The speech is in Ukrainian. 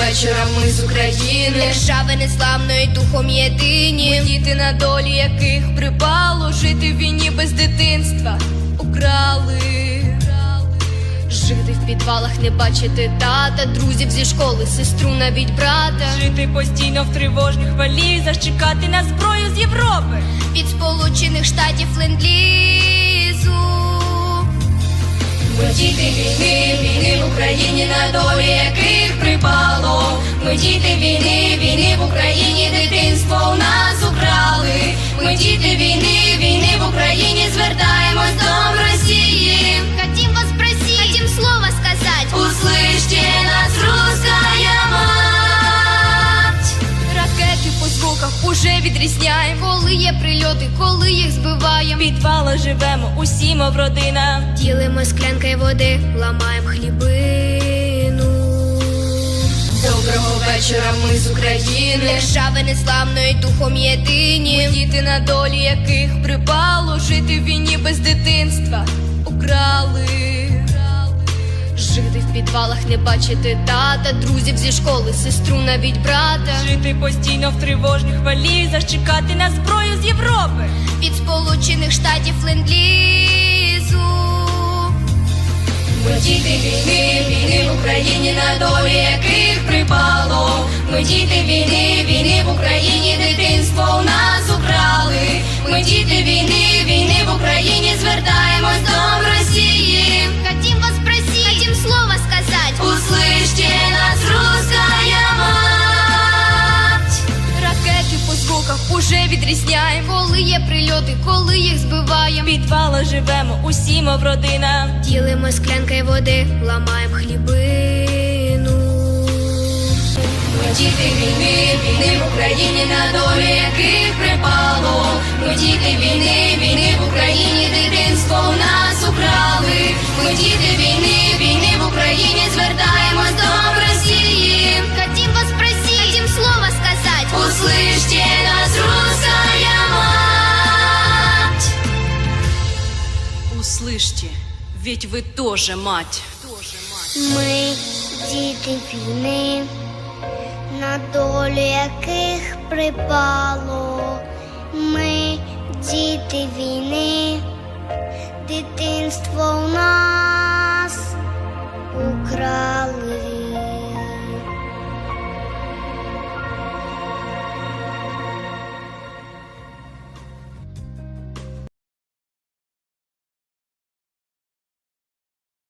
вечора ми з України. Держави неславної духом єдині. Ми діти на долі яких припало жити в війні без дитинства. Украли. Жити в підвалах, не бачити тата, друзів зі школи, сестру, навіть брата. Жити постійно в тривожних валізах, чекати на зброю з Європи. Від Сполучених Штатів ленд-лізу. Ми діти війни, війни в Україні, на долі. Ми діти війни, війни в Україні, дитинство у нас украли. Ми діти війни, війни в Україні, звертаємось до Росії. Хотим вас просить, хотим слово сказать. Услышьте нас, русская мать. Ракети по звуках уже відрізняємо. Коли є прильоти, коли їх збиваємо. Підвала живемо, усі мов родина. Ділимо склянки води, ламаємо хлібину. Вечора, ми з України. Держави неславної духом єдині. Ми діти на долі яких припало жити в війні без дитинства. Украли. Жити в підвалах, не бачити тата, друзів зі школи, сестру, навіть брата. Жити постійно в тривожних валізах, чекати на зброю з Європи. Від Сполучених Штатів ленд-лізу. Ми діти війни, Україні, на долі яких припало. Ми діти війни, війни в Україні, дитинство у нас украли. Ми діти війни, війни в Україні, звертаємось відрізняємо. Коли є прильоти, коли їх збиваємо. Підвала живемо, усі мов родина. Ділимо склянки води, ламаємо хлібину. Ми війни, війни в Україні, на долі яких припало. Ми війни, війни в Україні, Услышьте, ведь вы тоже мать. Ми діти війни, на долю яких припало. Ми діти війни, дитинство у нас